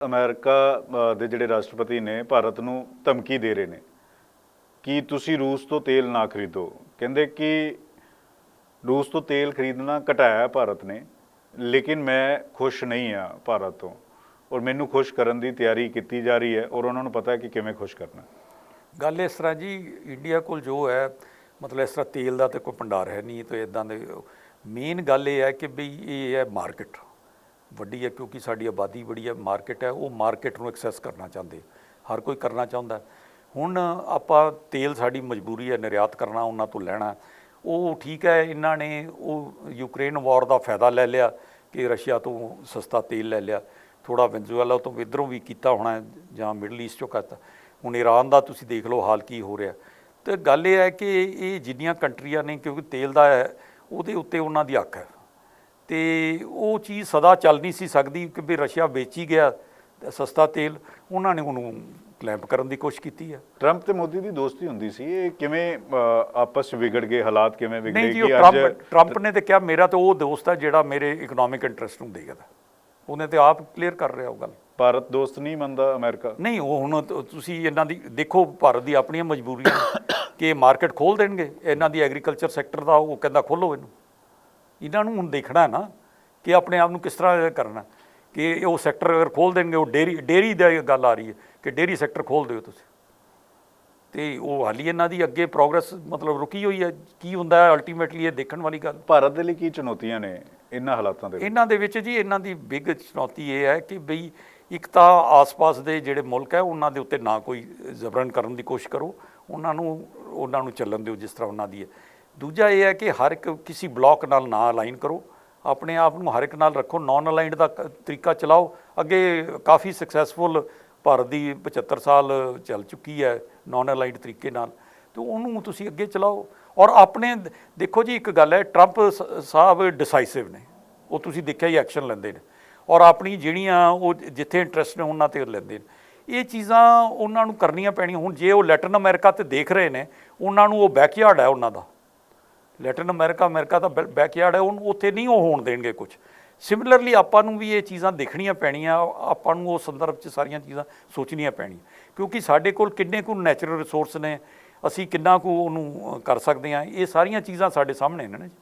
America ਦੇ ਜਿਹੜੇ ਰਾਸ਼ਟਰਪਤੀ ਨੇ, ਭਾਰਤ ਨੂੰ ਧਮਕੀ ਦੇ ਰਹੇ ਨੇ। ਕਿ ਤੁਸੀਂ ਰੂਸ ਤੋਂ ਤੇਲ ਨਾ ਖਰੀਦੋ? ਕਹਿੰਦੇ ਕਿ ਰੂਸ ਤੋਂ ਤੇਲ ਖਰੀਦਣਾ ਘਟਾਇਆ ਭਾਰਤ ਨੇ, ਲੇਕਿਨ ਮੈਂ ਖੁਸ਼ ਨਹੀਂ ਆ ਭਾਰਤ ਤੋਂ। ਔਰ ਮੈਨੂੰ ਖੁਸ਼ ਕਰਨ ਦੀ ਤਿਆਰੀ ਕੀਤੀ ਜਾ ਰਹੀ ਹੈ, ਔਰ ਉਹਨਾਂ ਨੂੰ ਪਤਾ ਹੈ ਕਿ ਕਿਵੇਂ ਖੁਸ਼ ਕਰਨਾ। ਗੱਲ ਇਸ ਤਰ੍ਹਾਂ ਜੀ, ਇੰਡੀਆ ਕੋਲ ਜੋ ਹੈ, ਮਤਲਬ ਇਸ ਤਰ੍ਹਾਂ ਤੇਲ ਦਾ ਤੇ ਕੋਈ ਭੰਡਾਰ ਹੈ ਨਹੀਂ, ਤੇ ਇਦਾਂ ਦੇ ਮੇਨ ਗੱਲ ਇਹ ਹੈ ਕਿ ਵੀ ਇਹ ਹੈ ਮਾਰਕੀਟ ਵੱਡੀ ਹੈ ਕਿਉਂਕਿ ਸਾਡੀ ਆਬਾਦੀ ਬੜੀ ਹੈ ਮਾਰਕੀਟ ਹੈ, ਉਹ ਮਾਰਕੀਟ ਨੂੰ ਐਕਸੈਸ ਕਰਨਾ ਚਾਹੁੰਦੇ ਹਰ ਕੋਈ ਕਰਨਾ ਚਾਹੁੰਦਾ ਹੁਣ ਆਪਾਂ ਤੇਲ ਸਾਡੀ ਮਜਬੂਰੀ ਹੈ, ਨਿਰਯਾਤ ਕਰਨਾ, ਉਹਨਾਂ ਤੋਂ ਲੈਣਾ। ਉਹ ਠੀਕ ਹੈ, ਇਹਨਾਂ ਨੇ ਉਹ ਯੂਕਰੇਨ ਵਾਰ ਦਾ ਫਾਇਦਾ ਲੈ ਲਿਆ ਕਿ ਰਸ਼ੀਆ ਤੋਂ ਸਸਤਾ ਤੇਲ ਲੈ ਲਿਆ। ਥੋੜਾ ਵੈਨਜ਼ੂਏਲਾ ਤੋਂ ਇਧਰੋਂ ਵੀ ਕੀਤਾ ਹੋਣਾ ਜਾਂ ਮਿਡਲ ਈਸਟ ਚੋਂ ਕਰਤਾ। ਹੁਣ ਈਰਾਨ ਦਾ ਤੁਸੀਂ ਦੇਖ ਲਓ ਹਾਲ ਕੀ ਹੋ ਰਿਹਾ। ਤੇ ਗੱਲ ਇਹ ਹੈ ਕਿ ਇਹ ਜਿੰਨੀਆਂ ਕੰਟਰੀਆਂ ਨੇ, ਕਿਉਂਕਿ ਤੇਲ ਦਾ ਹੈ, ਉਹਦੇ ਉੱਤੇ ਉਹਨਾਂ ਦੀ ਅੱਖ ਹੈ। ਤੇ ਉਹ ਚੀਜ਼ ਸਦਾ ਚੱਲ ਨਹੀਂ ਸੀ ਸਕਦੀ ਕਿ ਵੀ ਰਸ਼ੀਆ ਵੇਚੀ ਗਿਆ ਸਸਤਾ ਤੇਲ। ਉਹਨਾਂ ਨੇ ਉਹਨੂੰ ਕਲੈਂਪ ਕਰਨ ਦੀ ਕੋਸ਼ਿਸ਼ ਕੀਤੀ ਹੈ ਟਰੰਪ ਤੇ ਮੋਦੀ ਦੀ ਦੋਸਤੀ ਹੁੰਦੀ ਸੀ। ਇਹ ਕਿਵੇਂ ਆਪਸ ਵਿਗੜ ਗਏ ਹਾਲਾਤ ਕਿਵੇਂ ਵਿਗੜੇ ਕਿ ਟਰੰਪ ਟਰੰਪ ਨੇ ਤੇ ਕਿਹਾ ਮੇਰਾ ਤਾਂ ਉਹ ਦੋਸਤ ਹੈ ਜਿਹੜਾ ਮੇਰੇ ਇਕਨੋਮਿਕ ਇੰਟਰਸਟ ਨੂੰ ਦੇਖਦਾ ਉਹਨੇ ਤੇ ਆਪ ਕਲੀਅਰ ਕਰ ਰਿਹਾ ਉਹ ਗੱਲ। ਭਾਰਤ ਦੋਸਤ ਨਹੀਂ ਮੰਨਦਾ ਅਮਰੀਕਾ। ਨਹੀਂ ਉਹ ਹੁਣ ਤੁਸੀਂ ਇਹਨਾਂ ਦੀ ਦੇਖੋ ਭਾਰਤ ਦੀ ਆਪਣੀਆਂ ਮਜਬੂਰੀਆਂ ਕਿ ਮਾਰਕੀਟ ਖੋਲ ਦੇਣਗੇ। ਇਹਨਾਂ ਦੀ ਐਗਰੀਕਲਚਰ ਸੈਕਟਰ ਦਾ ਉਹ ਕਹਿੰਦਾ ਖੋਲੋ ਇਹਨੂੰ। ਇਹਨਾਂ ਨੂੰ ਹੁਣ ਦੇਖਣਾ ਹੈ ਨਾ ਕਿ ਆਪਣੇ ਆਪ ਨੂੰ ਕਿਸ ਤਰ੍ਹਾਂ ਕਰਨਾ ਕਿ ਉਹ ਸੈਕਟਰ ਅਗਰ ਖੋਲ ਦੇਣਗੇ ਉਹ ਡੇਰੀ ਡੇਰੀ ਦਾ ਗੱਲ ਆ ਰਹੀ ਹੈ ਕਿ ਡੇਰੀ ਸੈਕਟਰ ਖੋਲ ਦਿਓ ਤੁਸੀਂ। ਤੇ ਉਹ ਹਾਲੀ ਇਹਨਾਂ ਦੀ ਅੱਗੇ ਪ੍ਰੋਗਰੈਸ ਮਤਲਬ ਰੁਕੀ ਹੋਈ ਹੈ ਕੀ ਹੁੰਦਾ ਹੈ ਅਲਟੀਮੇਟਲੀ ਇਹ ਦੇਖਣ ਵਾਲੀ ਗੱਲ। ਭਾਰਤ ਦੇ ਲਈ ਕੀ ਚੁਣੌਤੀਆਂ ਨੇ ਇਹਨਾਂ ਹਾਲਾਤਾਂ ਦੇ ਵਿੱਚ? ਇਹਨਾਂ ਦੇ ਵਿੱਚ ਜੀ ਇਹਨਾਂ ਦੀ ਬਿਗ ਚੁਣੌਤੀ ਇਹ ਹੈ ਕਿ ਬਈ ਇੱਕ ਤਾਂ ਆਸ-ਪਾਸ ਦੇ ਜਿਹੜੇ ਮੁਲਕ ਹੈ ਉਹਨਾਂ ਦੇ ਉੱਤੇ ਨਾ ਕੋਈ ਜ਼ਬਰਨ ਕਰਨ ਦੀ ਕੋਸ਼ਿਸ਼ ਕਰੋ ਉਹਨਾਂ ਨੂੰ ਉਹਨਾਂ ਨੂੰ ਚੱਲਣ ਦਿਓ ਜਿਸ ਤਰ੍ਹਾਂ ਉਹਨਾਂ ਦੀ ਹੈ। ਦੂਜਾ ਇਹ ਹੈ ਕਿ ਹਰ ਇੱਕ ਕਿਸੇ ਬਲੌਕ ਨਾਲ ਨਾ ਅਲਾਈਨ ਕਰੋ। ਆਪਣੇ ਆਪ ਨੂੰ ਹਰ ਇੱਕ ਨਾਲ ਰੱਖੋ। ਨਾਨ ਅਲਾਈਨਡ ਦਾ ਤਰੀਕਾ ਚਲਾਓ। ਅੱਗੇ ਕਾਫੀ ਸਕਸੈਸਫੁਲ ਭਾਰਤ ਦੀ 75 ਸਾਲ ਚੱਲ ਚੁੱਕੀ ਹੈ ਨਾਨ ਅਲਾਈਨਡ ਤਰੀਕੇ ਨਾਲ। ਤੇ ਉਹਨੂੰ ਤੁਸੀਂ ਅੱਗੇ ਚਲਾਓ। ਔਰ ਆਪਣੇ ਦੇਖੋ ਜੀ ਇੱਕ ਗੱਲ ਹੈ ਟਰੰਪ ਸ- ਸਾਹਿਬ ਡਿਸਾਈਸਿਵ ਨੇ। ਉਹ ਤੁਸੀਂ ਦੇਖਿਆ ਹੀ ਐਕਸ਼ਨ ਲੈਂਦੇ ਨੇ। ਔਰ ਆਪਣੀ ਜਿਹੜੀਆਂ ਉਹ ਜਿੱਥੇ ਇੰਟਰਸਟ ਨੇ ਉਹਨਾਂ ਤੇ ਲੈਂਦੇ ਨੇ। ਇਹ ਚੀਜ਼ਾਂ ਉਹਨਾਂ ਨੂੰ ਕਰਨੀਆਂ ਪੈਣੀਆਂ। ਹੁਣ ਜੇ ਉਹ ਲੈਟਨ ਅਮਰੀਕਾ ਤੇ ਦੇਖ ਰਹੇ ਨੇ, ਉਹਨਾਂ ਨੂੰ ਉਹ ਬੈਕਯਾਰਡ ਹੈ ਉਹਨਾਂ ਦਾ। ਲੈਟਿਨ ਅਮਰੀਕਾ ਅਮਰੀਕਾ ਦਾ ਬੈਕਯਾਰਡ ਹੈ, ਉਹਨੂੰ ਉੱਥੇ ਨਹੀਂ ਉਹ ਹੋਣ ਦੇਣਗੇ ਕੁਝ ਸਿਮਿਲਰਲੀ ਆਪਾਂ ਨੂੰ ਵੀ ਇਹ ਚੀਜ਼ਾਂ ਦੇਖਣੀਆਂ ਪੈਣੀਆਂ, ਆਪਾਂ ਨੂੰ ਉਹ ਸੰਦਰਭ 'ਚ ਸਾਰੀਆਂ ਚੀਜ਼ਾਂ ਸੋਚਣੀਆਂ ਪੈਣੀਆਂ। ਕਿਉਂਕਿ ਸਾਡੇ ਕੋਲ ਕਿੰਨੇ ਕੁ ਨੈਚੁਰਲ ਰਿਸੋਰਸ ਨੇ, ਅਸੀਂ ਕਿੰਨਾ ਕੁ ਉਹਨੂੰ ਕਰ ਸਕਦੇ ਹਾਂ, ਇਹ ਸਾਰੀਆਂ ਚੀਜ਼ਾਂ ਸਾਡੇ ਸਾਹਮਣੇ ਨੇ ਨਾ ਜੀ।